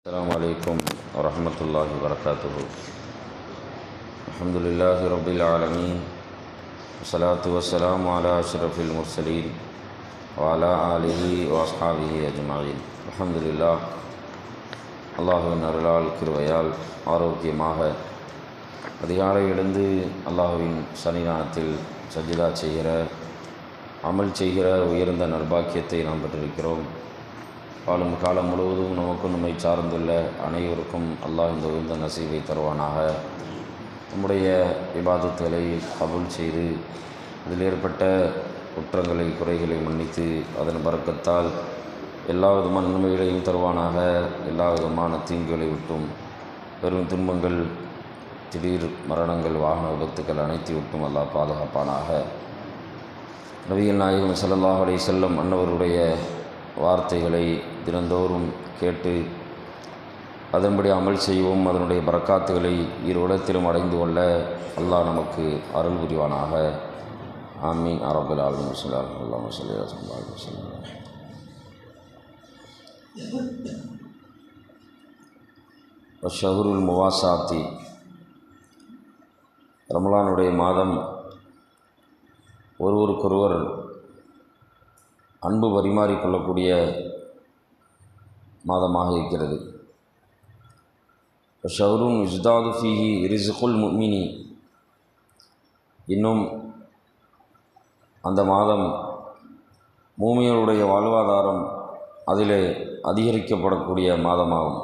السلام عليكم ورحمة الله وبركاته الحمد لله رب العالمين والصلاة والسلام على أشرف المرسلين وعلى آله وأصحابه أجمعين الحمد لله அல்லாஹுவின் அருளால் கிருவையால் ஆரோக்கியமாக அதிகாலை எழுந்து அல்லாஹுவின் சன்னிதானத்தில் சஜிதா செய்கிற அமல் செய்கிற உயர்ந்த நற்பாக்கியத்தை நாம் பெற்றிருக்கிறோம் வாழும் காலம் முழுவதும் நமக்கும் நம்மை சார்ந்துள்ள அனைவருக்கும் அல்லாஹ் இந்த உயர்ந்த நசீவை தருவானாக. நம்முடைய விவாதத்துகளை கபுல் செய்து அதில் ஏற்பட்ட குற்றங்களை குறைகளை மன்னித்து அதன் பறக்கத்தால் எல்லா விதமான நன்மைகளையும் தருவானாக. எல்லா விதமான தீங்குகளை விட்டும் பெரும் துன்பங்கள் திடீர் மரணங்கள் வாகன விபத்துக்கள் அனைத்து விட்டும் அல்லாஹ் பாதுகாப்பானாக. நபிகள் நாயகம் ஸல்லல்லாஹு செல்லும் செல்லம் அன்னவருடைய வார்த்தைகளை தினந்தோறும் கேட்டு அதன்படி அமல் செய்வோம் அதனுடைய பறக்காத்துகளை இரு அடைந்து கொள்ள அல்லாஹ் நமக்கு அருள் புரிவானாக ஆமீன் அரபுல் ஆலம் சொல்லாஹ் அல்லாஹ் சொல்லி ஷஹருல் முவாசாத்தி ரமலானுடைய மாதம் ஒருவருக்கொருவர் அன்பு பரிமாறிக்கொள்ளக்கூடிய மாதமாக இருக்கிறது. ஷஹருன் இஸ்தாது ஃபீஹி ரிசுகுல் முமினி இன்னும் அந்த மாதம் மூமியருடைய வாழ்வாதாரம் அதிலே அதிகரிக்கப்படக்கூடிய மாதமாகும்.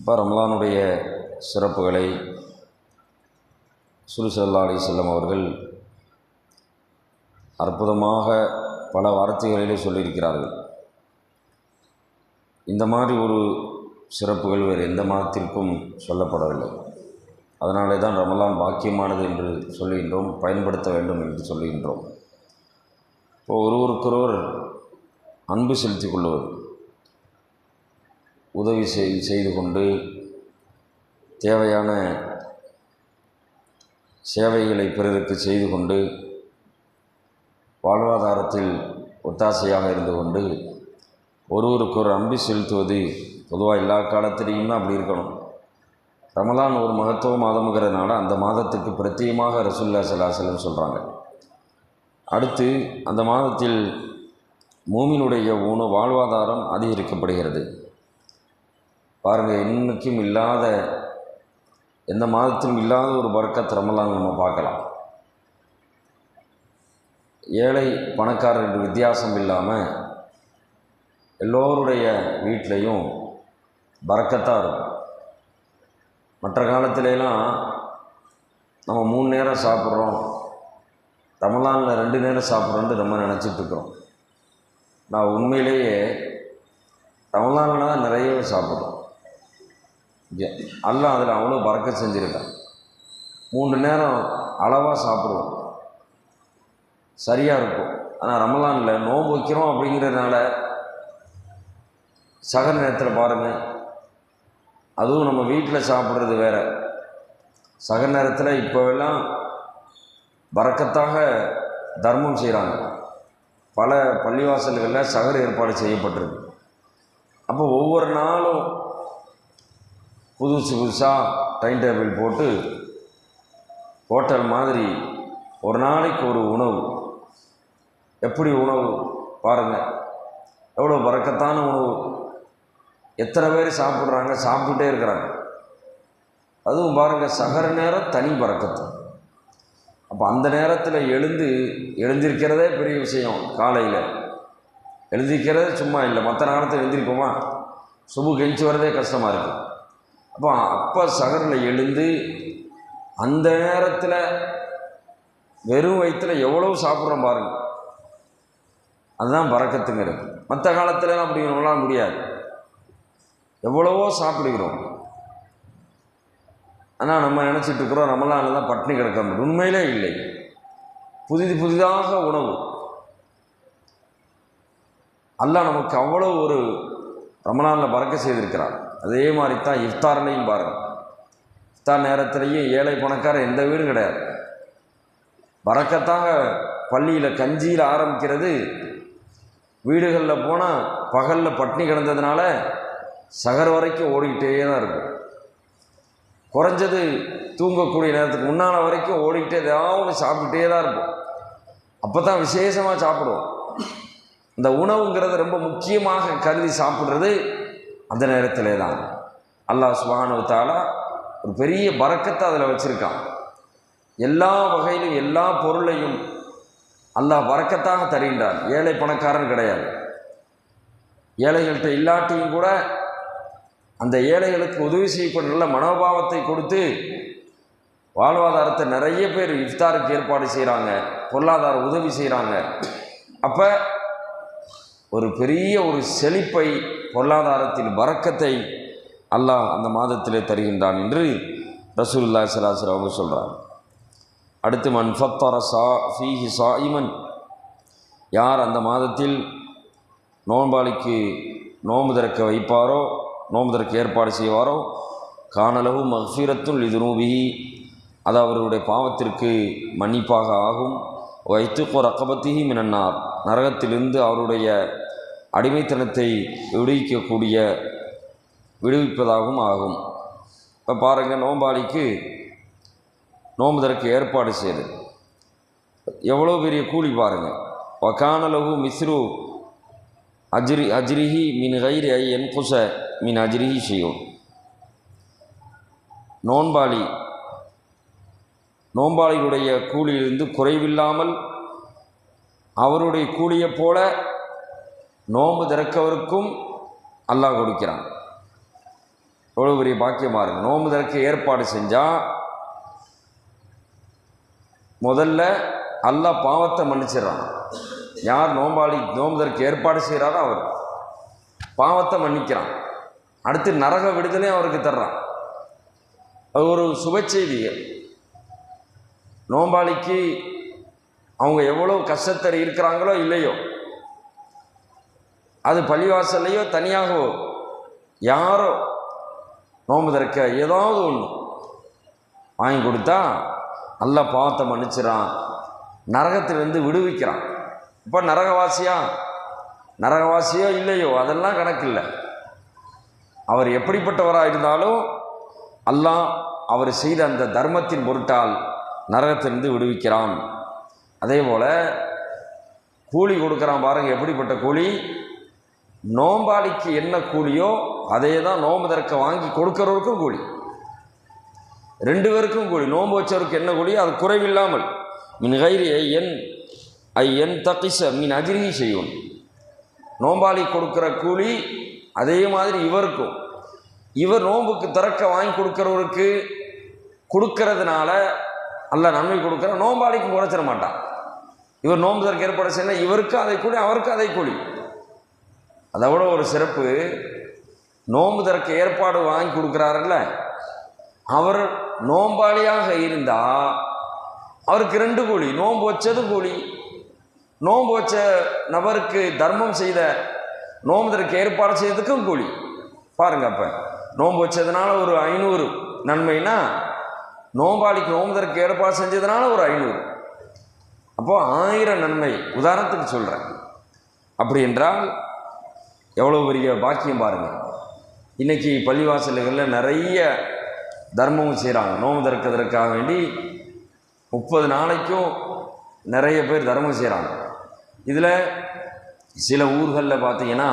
இப்போ ரம்லானுடைய சிறப்புகளை சுருசல்லா அலி செல்லம் அவர்கள் அற்புதமாக பல வார்த்தைகளிலே சொல்லியிருக்கிறார்கள். இந்த மாதிரி ஒரு சிறப்புகள் வேறு எந்த மதத்திற்கும் சொல்லப்படவில்லை. அதனாலே தான் ரமலான் பாக்கியமானது என்று சொல்லுகின்றோம் பயன்படுத்த வேண்டும் என்று சொல்லுகின்றோம். இப்போ ஒருவருக்கொருவர் அன்பு செலுத்திக் கொள்வது உதவி செய் செய்து கொண்டு தேவையான சேவைகளை பிறருக்கு செய்து கொண்டு வாழ்வாதாரத்தில் ஒத்தாசையாக இருந்து கொண்டு ஒருவருக்கு ஒரு அம்பி செலுத்துவது பொதுவாக எல்லா காலத்திலையும் தான் அப்படி இருக்கணும். ரமலான் ஒரு மகத்துவ மாதம்ங்கிறதுனால அந்த மாதத்துக்கு பிரத்யேகமாக ரசுல்லா சலாசலம் சொல்கிறாங்க அடுத்து அந்த மாதத்தில் மூமினுடைய உணவு வாழ்வாதாரம் அதிகரிக்கப்படுகிறது. பாருங்கள் இன்னைக்கும் இல்லாத எந்த மாதத்திலும் இல்லாத ஒரு பறக்கத் ரமலான் நம்ம பார்க்கலாம். ஏழை பணக்காரர் என்று வித்தியாசம் இல்லாமல் எல்லோருடைய வீட்லேயும் பறக்கத்தாக இருக்கும். மற்ற காலத்துலலாம் நம்ம மூணு நேரம் சாப்பிட்றோம் ரமலானில் ரெண்டு நேரம் சாப்பிட்றோன்ட்டு நம்ம நினச்சிட்ருக்குறோம் நான் உண்மையிலேயே ரமலானில் தான் நிறையவே சாப்பிட்றோம். அல்ல அதில் அவ்வளோ பறக்க செஞ்சுருக்கேன். மூன்று நேரம் அளவாக சாப்பிடுவோம். சரியாக இருக்கும். ஆனால் ரமலானில் நோம்பு வைக்கிறோம் அப்படிங்கிறதுனால சகர நேரத்தில் பாருங்கள் அதுவும் நம்ம வீட்டில் சாப்பிட்றது வேறு. சக நேரத்தில் இப்போவெல்லாம் பறக்கத்தாக தர்மம் செய்கிறாங்க பல பள்ளிவாசல்களில் சகர் ஏற்பாடு செய்யப்பட்டிருக்கு. அப்போ ஒவ்வொரு நாளும் புதுசு புதுசாக டைம் டேபிள் போட்டு ஹோட்டல் மாதிரி ஒரு நாளைக்கு ஒரு உணவு எப்படி உணவு பாருங்கள் எவ்வளோ பறக்கத்தான உணவு. எத்தனை பேர் சாப்பிட்றாங்க சாப்பிட்டுட்டே இருக்கிறாங்க. அதுவும் பாருங்கள் சகர நேரம் தனி பறக்கத்து. அப்போ அந்த நேரத்தில் எழுந்து எழுந்திருக்கிறதே பெரிய விஷயம் காலையில். எழுந்திருக்கிறதே சும்மா இல்லை மற்ற நேரத்தில் எழுந்திருப்போமா? சுபு கழிச்சு வரதே கஷ்டமாக இருக்குது அப்போ அப்போ சகரில் எழுந்து அந்த நேரத்தில் வெறும் வயிற்றில் எவ்வளோ சாப்பிட்றோம் பாருங்கள் அதுதான் பறக்கத்துங்கிறது. மற்ற காலத்தில் அப்படிங்கிறவங்களாம் முடியாது. எவ்வளவோ சாப்பிடுகிறோம். ஆனால் நம்ம நினச்சிட்டு இருக்கிறோம் நம்மளால தான் பட்டினி கிடக்க முடியும். உண்மையிலே இல்லை. புதிது புதிதாக உணவு. அல்லாஹ் நமக்கு அவ்வளோ ஒரு ரமணானில் பறக்க செய்திருக்கிறார் அதே மாதிரி தான் இஃப்தார்லையும் பாருங்கள் இஃப்தார் நேரத்திலேயே ஏழை பணக்காரர் எந்த வீடும் கிடையாது. பறக்கத்தாக பள்ளியில் கஞ்சியில் ஆரம்பிக்கிறது வீடுகளில் போனால் பகலில் பட்னி கிடந்ததுனால சகர் வரைக்கும் ஓடிக்கிட்டே தான் இருக்கும். குறைஞ்சது தூங்கக்கூடிய நேரத்துக்கு முன்னால் வரைக்கும் ஓடிக்கிட்டே ஏதாவது சாப்பிட்டுட்டே தான் இருப்போம் அப்போ தான் விசேஷமாக சாப்பிடுவோம். இந்த உணவுங்கிறது ரொம்ப முக்கியமாக கருதி சாப்பிட்றது அந்த நேரத்திலே தான். அல்லாஹ் சுபானு ஒரு பெரிய பறக்கத்தை அதில் வச்சுருக்கான். எல்லா வகையிலும் எல்லா பொருளையும் அல்லாஹ் வறக்கத்தாக தருகின்றான். ஏழை பணக்காரன் கிடையாது. ஏழைகள்கிட்ட இல்லாட்டியும் கூட அந்த ஏழைகளுக்கு உதவி செய்யக்கூடிய நல்ல மனோபாவத்தை கொடுத்து வாழ்வாதாரத்தை நிறைய பேர் இஃப்தாருக்கு ஏற்பாடு செய்கிறாங்க பொருளாதார உதவி செய்கிறாங்க அப்போ ஒரு பெரிய ஒரு செழிப்பை பொருளாதாரத்தின் வரக்கத்தை அல்லாஹ் அந்த மாதத்திலே தருகின்றான் என்று ரசூல்லா சலாசர் அவங்க சொல்கிறாங்க அடுத்து மன் ஃபத்தர சா ஃபீஹி சாயிமன். யார் அந்த மாதத்தில் நோன்பாளிக்கு நோன்பு திறக்க வைப்பாரோ நோன்பு திறக்க ஏற்பாடு செய்வாரோ? காணளவு மஹ்ஃபீரத்துள் இது நூபிஹி அது அவருடைய பாவத்திற்கு மன்னிப்பாக ஆகும். வைத்து ரக்கபத்திஹி மினன்னார். நரகத்திலிருந்து அவருடைய அடிமைத்தனத்தை விடுவிக்கக்கூடிய விடுவிப்பதாகவும் ஆகும். இப்போ பாருங்கள் நோம்பாளிக்கு நோம்புதற்கு ஏற்பாடு செய்து. எவ்வளோ பெரிய கூலி பாருங்கள் வக்கானலகு மிஸ்ரு அஜ்ரி அஜ்ரிஹி மின் கயிறு ஐ என் குச மின் அஜ்ரிஹி செய்யும் நோன்பாளி நோன்பாளியுடைய கூலியிலிருந்து குறைவில்லாமல் அவருடைய கூலியைப் போல நோன்பு திறக்கவருக்கும் அல்லாஹ் கொடுக்கிறான். எவ்வளோ பெரிய பாக்கியமாக இருக்குது நோன்பு திறக்க ஏற்பாடு செஞ்சால் முதல்ல அல்லாஹ் பாவத்தை மன்னிச்சிடுறான். யார் நோம்பாளி நோம்புதற்கு ஏற்பாடு செய்கிறாரோ அவர். பாவத்தை மன்னிக்கிறான். அடுத்து நரக விடுதலையும் அவருக்கு தர்றான். அது ஒரு சுப செய்தி நோம்பாளிக்கு அவங்க எவ்வளோ கஷ்டத்தில் இருக்கிறாங்களோ இல்லையோ அது பள்ளிவாசல்லையோ தனியாகவோ யாரோ நோம்புதற்க ஏதாவது ஒன்று வாங்கி கொடுத்தா நல்ல பாவத்தை மன்னிச்சிடான் நரகத்திலிருந்து விடுவிக்கிறான். இப்போ நரகவாசியா? நரகவாசியோ இல்லையோ? அதெல்லாம் கணக்கில்லை. அவர் எப்படிப்பட்டவராக இருந்தாலும் அல்லாஹ் அவர் செய்த அந்த தர்மத்தின் பொருட்டால் நரகத்திலிருந்து விடுவிக்கிறான். அதே போல் கூலி கொடுக்குறான் பாருங்கள் எப்படிப்பட்ட கூலி? நோம்பாளிக்கு என்ன கூலியோ அதே தான் நோம்பு வாங்கி கொடுக்குறவருக்கும் கூலி. ரெண்டு பேருக்கும் கூலி நோன்பு வச்சவருக்கு என்ன கூலி அது குறைவில்லாமல். மின் கைரி என் ஐ என் தக்கிச மின் அஜிரிகி செய்யும் நோம்பாளி கொடுக்குற கூலி அதே மாதிரி இவருக்கும். இவர் நோன்புக்கு திறக்க வாங்கி கொடுக்குறவருக்கு கொடுக்கறதுனால அல்ல நன்மை கொடுக்குற நோம்பாளிக்கும் குறைச்சிட மாட்டான். இவர் நோன்பு திறக்க ஏற்பாடு செய்யணும் இவருக்கும் அதை கூலி அவருக்கும் அதை கூலி. அதை விட ஒரு சிறப்பு நோன்பு திறக்க ஏற்பாடு வாங்கி கொடுக்குறாருல்ல அவர் நோம்பாளியாக இருந்தால் அவருக்கு ரெண்டு கூலி நோன்பு வச்சது கூலி. நோன்பு வச்ச நபருக்கு தர்மம் செய்த நோன்பு திறக்க ஏற்பாடு செய்யறதுக்கும் கூலி. பாருங்க அப்போ நோம்பு வச்சதுனால ஒரு ஐநூறு நன்மைனா நோம்பாளிக்கு நோன்பு திறக்க ஏற்பாடு செஞ்சதுனால ஒரு ஐநூறு. அப்போது ஆயிரம் நன்மை உதாரணத்துக்கு சொல்கிறேன் அப்படி என்றால் எவ்வளோ பெரிய பாக்கியம் பாருங்கள் இன்றைக்கி பள்ளிவாசல்களில் நிறைய தர்மமும் செய்கிறாங்க நோம்பு திறக்கிறதுக்காக வேண்டி முப்பது நாளைக்கும் நிறைய பேர் தர்மம் செய்கிறாங்க இதில் சில ஊர்களில் பார்த்தீங்கன்னா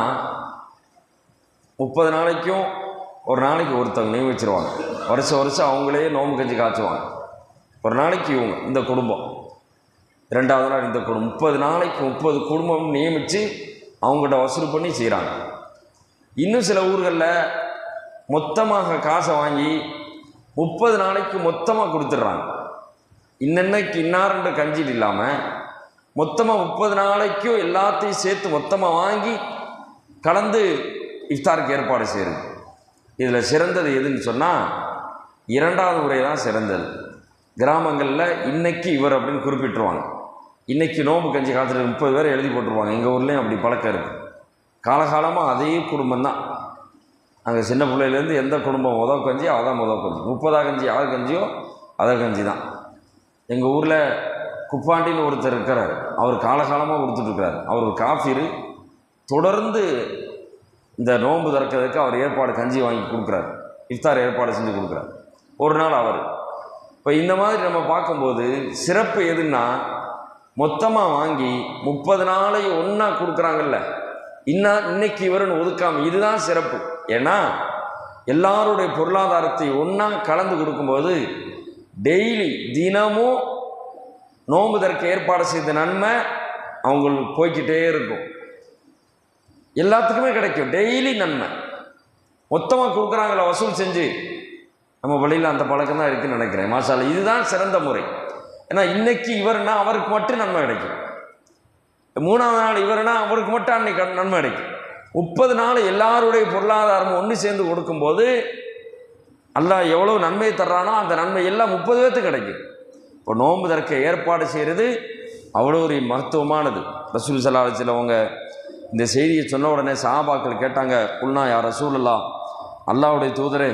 முப்பது நாளைக்கும் ஒரு நாளைக்கு ஒருத்தவங்க நியமிச்சிருவாங்க வருஷம் வருஷம் அவங்களே நோம்பு கஞ்சி காய்ச்சுவாங்க. ஒரு நாளைக்கு இவங்க இந்த குடும்பம். ரெண்டாவது நாள் இந்த குடும்பம். முப்பது நாளைக்கு முப்பது குடும்பம் நியமித்து அவங்கள்ட்ட வசூல் பண்ணி செய்கிறாங்க இன்னும் சில ஊர்களில் மொத்தமாக காசை வாங்கி முப்பது நாளைக்கு மொத்தமாக கொடுத்துட்றாங்க. இன்னென்னைக்கு இன்னார்ன்ற கஞ்சிட்டு இல்லாமல் மொத்தமாக முப்பது நாளைக்கும் எல்லாத்தையும் சேர்த்து மொத்தமாக வாங்கி கலந்து இஃப்தாருக்கு ஏற்பாடு செய்கிறது இதில் சிறந்தது எதுன்னு சொன்னால் இரண்டாவது முறை தான் சிறந்தது. கிராமங்களில் இன்னைக்கு இவர் அப்படின்னு குறிப்பிட்டுருவாங்க. இன்னைக்கு நோம்பு கஞ்சி காலத்தில் முப்பது பேர் எழுதி போட்டுருவாங்க. எங்கள் ஊர்லேயும் அப்படி பழக்கம் இருக்குது காலகாலமாக அதே குடும்பம் தான் அங்கே சின்ன பிள்ளையிலேருந்து எந்த குடும்பம் உதவ கஞ்சியோ அதான் உதவ கஞ்சி. முப்பதா கஞ்சி யார் கஞ்சியோ அதை கஞ்சி தான். எங்கள் ஊரில் குப்பாண்டின்னு ஒருத்தர் இருக்கிறார். அவர் காலகாலமாக கொடுத்துட்ருக்கிறார் அவர் ஒரு காஃபிரு. தொடர்ந்து இந்த நோன்பு திறக்கிறதுக்கு அவர் ஏற்பாடு கஞ்சி வாங்கி கொடுக்குறாரு. இஃப்தார் ஏற்பாடு செஞ்சு கொடுக்குறாரு. ஒரு நாள் அவர். இப்போ இந்த மாதிரி நம்ம பார்க்கும்போது சிறப்பு எதுன்னா மொத்தமாக வாங்கி முப்பது நாளை ஒன்றா கொடுக்குறாங்கல்ல. இன்னா இன்னைக்கு இவருன்னு ஒதுக்காம இதுதான் சிறப்பு. ஏன்னா எல்லாருடைய பொருளாதாரத்தை ஒன்றா கலந்து கொடுக்கும்போது டெய்லி தினமும் நோம்புதற்கு ஏற்பாடு செய்த நன்மை அவங்களுக்கு போய்க்கிட்டே இருக்கும். எல்லாத்துக்குமே கிடைக்கும். டெய்லி நன்மை. மொத்தமாக கொடுக்குறாங்கள வசூல் செஞ்சு. நம்ம வழியில் அந்த பழக்கம் தான் இருக்குதுன்னு நினைக்கிறேன். மாஷால இதுதான் சிறந்த முறை. ஏன்னா இன்னைக்கு இவர்னா அவருக்கு மட்டும் நன்மை கிடைக்கும். மூணாவது நாள் இவர்னா அவருக்கு மட்டும் அன்னைக்கு நன்மை கிடைக்கும் முப்பது நாள் எல்லாருடைய பொருளாதாரமும் ஒன்று சேர்ந்து கொடுக்கும்போது அல்லாஹ் எவ்வளோ நன்மை தர்றானோ அந்த நன்மை எல்லாம் முப்பது பேர்த்துக்கு கிடைக்கும். இப்போ நோன்பு தற்க ஏற்பாடு செய்கிறது அவ்வளோ ஒரு மகத்துவமானது ரசூல் சலாஹத்தில் அவங்க இந்த செய்தியை சொன்ன உடனே சாபாக்கள் கேட்டாங்க குல்னா யார் ரசூலல்லா அல்லாவுடைய தூதரே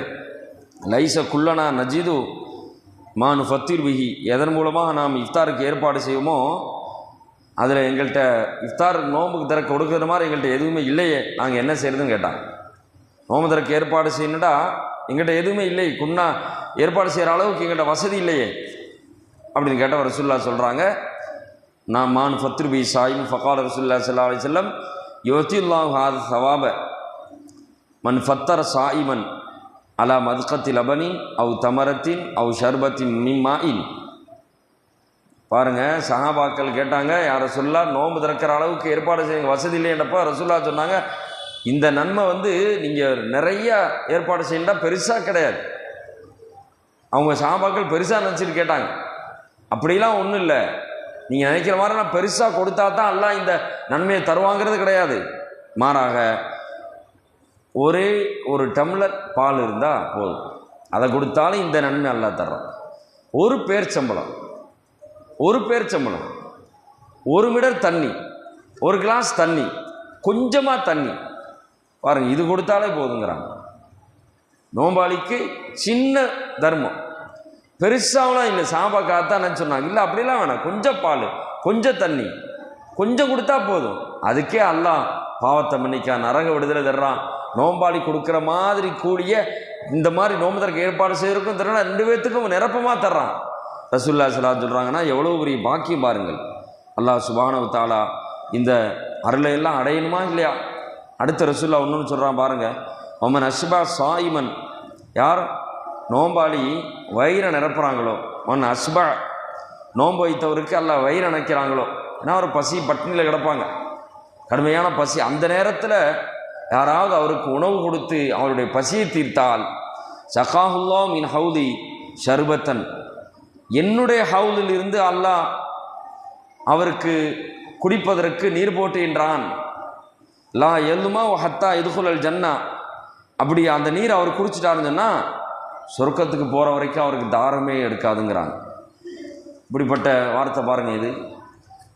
லைச குல்லனா நஜீது மானு ஃபத்தீர் பிஹி எதன் மூலமாக நாம் இஃப்தாருக்கு ஏற்பாடு செய்வோமோ அதில் எங்கள்கிட்ட இஃப்தார் நோம்புக்கு தர கொடுக்குற மாதிரி எங்கள்கிட்ட எதுவுமே இல்லையே. நாங்கள் என்ன செய்கிறதுன்னு கேட்டாங்க நோம்பு தரக்கு ஏற்பாடு செய்யணுடா எங்கள்கிட்ட எதுவுமே இல்லை. குன்னா ஏற்பாடு செய்கிற அளவுக்கு எங்கள்கிட்ட வசதி இல்லையே. அப்படின்னு கேட்டால் ரசுல்லா சொல்கிறாங்க நான் மான் ஃபத்ரு பி சாயும் ஃபகால் ரசுல்லா சல்லா அலி செல்லம் யோத்தியுல்லாஹ் ஹாத் சவாப. மன் ஃபத்தர் சாயிமன் அலா மதுக்கத்தில் அபனின் அவ் தமரத்தின் அவ் ஷர்பத்தின் மிம்மாயின் பாருங்கள் சஹாபாக்கள் கேட்டாங்க யார் ரசுல்லா நோன்பு திறக்கிற அளவுக்கு ஏற்பாடு செய்யுங்க வசதி இல்லைன்றப்போ ரசுல்லா சொன்னாங்க இந்த நன்மை வந்து நீங்கள் நிறைய ஏற்பாடு செய்யண்டா பெருசாக கிடையாது. அவங்க சஹாபாக்கள் பெருசாக நினச்சிட்டு கேட்டாங்க. அப்படிலாம் ஒன்றும் இல்லை. நீங்கள் நினைக்கிற மாதிரி நான் பெருசாக கொடுத்தா தான் எல்லாம் இந்த நன்மையை தருவாங்கிறது கிடையாது. மாறாக ஒரே ஒரு டம்ளர் பால் இருந்தால் போதும். அதை கொடுத்தாலும் இந்த நன்மை எல்லாம் தர்றோம் ஒரு பேர் சம்பளம். ஒரு பேர்ச்சம்பளம் ஒரு மிடர் தண்ணி. ஒரு கிளாஸ் தண்ணி. கொஞ்சமாக தண்ணி. பாருங்க இது கொடுத்தாலே போதுங்கிறாங்க. நோம்பாளிக்கு சின்ன தர்மம். பெருசாகலாம் இல்லை சாபாக்காத்தான் சொன்னாங்க. இல்லை அப்படிலாம் வேணாம். கொஞ்சம் பால் கொஞ்சம் தண்ணி. கொஞ்சம் கொடுத்தா போதும். அதுக்கே அல்லாஹ் பாவத்தை மன்னிக்கா நரக விடுதலை தர்றான். நோம்பாளி கொடுக்குற மாதிரி கூடிய இந்த மாதிரி நோம்புதற்கு ஏற்பாடு செய்யறதுக்கும் தர்றான் ரெண்டு பேர்த்துக்கும் நிரப்பமாக தர்றான். ரசூல்லா சலா சொல்கிறாங்கன்னா எவ்வளோ பெரிய பாக்கியம் பாருங்கள். அல்லாஹ் சுபானவ தாலா இந்த அருளை எல்லாம் அடையணுமா இல்லையா? அடுத்த ரசூல்லா ஒன்றுன்னு சொல்கிறான் பாருங்க ஒமன் அஷ்பா சாயிமன் யார் நோம்பாளி வயிறை நிரப்புகிறாங்களோ ஒன் அஸ்பா நோன்பு வைத்தவருக்கு அல்ல வயிறு நினைக்கிறாங்களோ ஏன்னா ஒரு பசி பட்டினியில் கிடப்பாங்க. கடுமையான பசி. அந்த நேரத்தில் யாராவது அவருக்கு உணவு கொடுத்து அவருடைய பசியை தீர்த்தால் சகாஹுல்லா மின் ஹவுதி ஷர்பத்தன் என்னுடைய ஹவுலில் இருந்து அல்லாஹ் அவருக்கு குடிப்பதற்கு நீர் போட்டுகின்றான். லா எல்லுமா ஹத்தா இதுகுலல் ஜன்னா. அப்படி அந்த நீர் அவர் குடிச்சிட்டாருன்னு சொன்னால் சொர்க்கத்துக்கு போகிற வரைக்கும் அவருக்கு தாரமே எடுக்காதுங்கிறாங்க. இப்படிப்பட்ட வார்த்தை பாருங்கள் இது.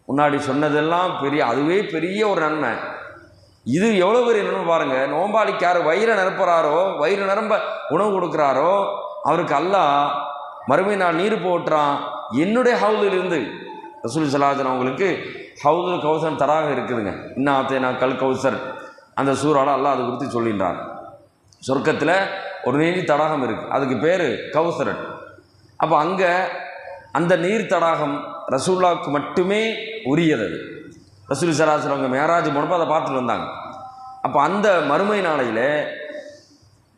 முன்னாடி சொன்னதெல்லாம் பெரிய அதுவே பெரிய ஒரு நன்மை. இது எவ்வளோ பெரிய நன்மை பாருங்கள் நோம்பாளிக்கு யார் வயிறை நிரப்புறாரோ வயிறு நிரம்ப உணவு கொடுக்குறாரோ அவருக்கு அல்லாஹ் மறுமை நான் நீர் போட்டுறான் என்னுடைய ஹவுலில் இருந்து ரசூல் சலாஜன் அவங்களுக்கு ஹவுதுல் கௌசர் தராக இருக்குதுங்க. இன்னும் நான் கல் கௌசர். அந்த சூறால அல்லாஹ் அது குறித்து சொல்லின்றான் சொர்க்கத்தில் ஒரு நீர் தடாகம் இருக்குது அதுக்கு பேர் கௌசரன் அப்போ அங்கே அந்த நீர் தடாகம் ரசூல்லாவுக்கு மட்டுமே உரியது அது. ரசூல் சராசர் அவங்க மேராஜ் போனப்போ அதை பார்த்துட்டு வந்தாங்க. அப்போ அந்த மறுமை நாளையில்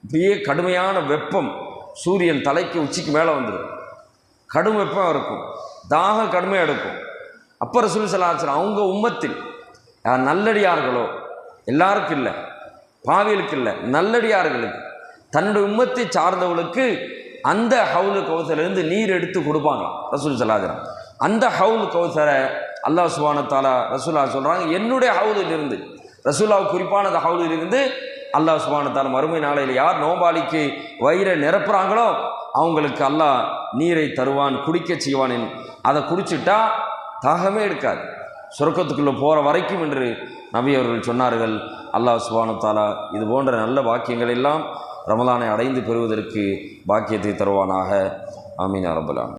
இப்படியே கடுமையான வெப்பம் சூரியன் தலைக்கு உச்சிக்கு மேலே வந்துடும் கடும் வெப்பம் இருக்கும்? தாகம் கடுமையாக எடுக்கும். அப்போ ரசூல் சலாச்சர் அவங்க உம்மத்தில் யார் நல்லடியார்களோ? எல்லாருக்கும் இல்லை. பாவிகளுக்கு இல்லை. நல்லடியார்களுக்கு. தன்னுடைய உம்மத்தை சார்ந்தவளுக்கு அந்த ஹவுலு கௌசரிலிருந்து நீர் எடுத்து கொடுப்பாங்க ரசூல் சலாஜரம் அந்த ஹவுல் கௌசரை அல்லாஹ் சுபானத்தாலா ரசூலா சொல்கிறாங்க என்னுடைய ஹவுலில் இருந்து ரசூலா குறிப்பான அந்த ஹவுலில் இருந்து அல்லாஹ் சுபானத்தால மறுமை நாளையில் யார் நோம்பாளிக்கு வயிறை நிரப்புறாங்களோ அவங்களுக்கு அல்லாஹ் நீரை தருவான் குடிக்க செய்வான் அதை குடிச்சிட்டா தாகமே எடுக்காது. சொர்க்கத்துக்குள்ளே போகிற வரைக்கும் என்று நபி அவர்கள் சொன்னார்கள். அல்லாஹ் சுபானத்தாலா இது போன்ற நல்ல வாக்கியங்கள் எல்லாம் ரமலானை அடைந்து பெறுவதற்கு பாக்கியத்தை தருவானாக. ஆமீன் அரபுலான்